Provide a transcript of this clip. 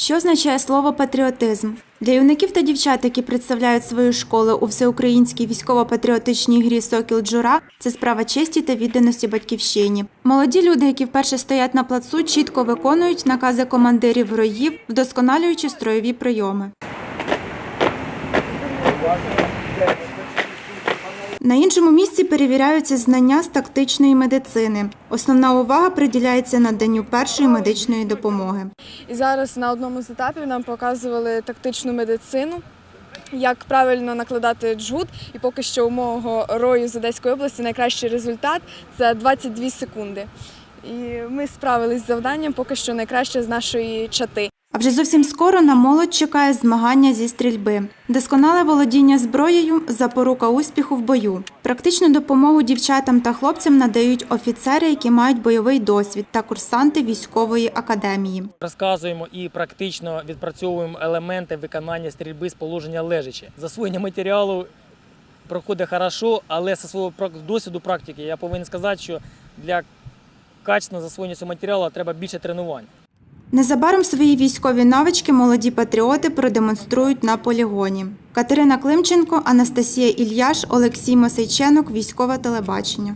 Що означає слово патріотизм? Для юнаків та дівчат, які представляють свої школи у всеукраїнській військово-патріотичній грі Сокіл Джура, це справа честі та відданості батьківщині. Молоді люди, які вперше стоять на плацу, чітко виконують накази командирів роїв, вдосконалюючи строєві прийоми. На іншому місці перевіряються знання з тактичної медицини. Основна увага приділяється наданню першої медичної допомоги. І зараз на одному з етапів нам показували тактичну медицину, як правильно накладати джгут. І поки що у мого рою з Одеської області найкращий результат це 22 секунди. І ми справились з завданням поки що найкраще з нашої чати. А вже зовсім скоро на молодь чекає змагання зі стрільби. Досконале володіння зброєю запорука успіху в бою. Практичну допомогу дівчатам та хлопцям надають офіцери, які мають бойовий досвід, та курсанти військової академії. Розказуємо і практично відпрацьовуємо елементи виконання стрільби з положення лежачи. Засвоєння матеріалу проходить хорошо, але зі свого досвіду практики я повинен сказати, що для качественного засвоєння цього матеріалу треба більше тренувань. Незабаром свої військові навички молоді патріоти продемонструють на полігоні. Катерина Климченко, Анастасія Ільяш, Олексій Мосейченок, військове телебачення.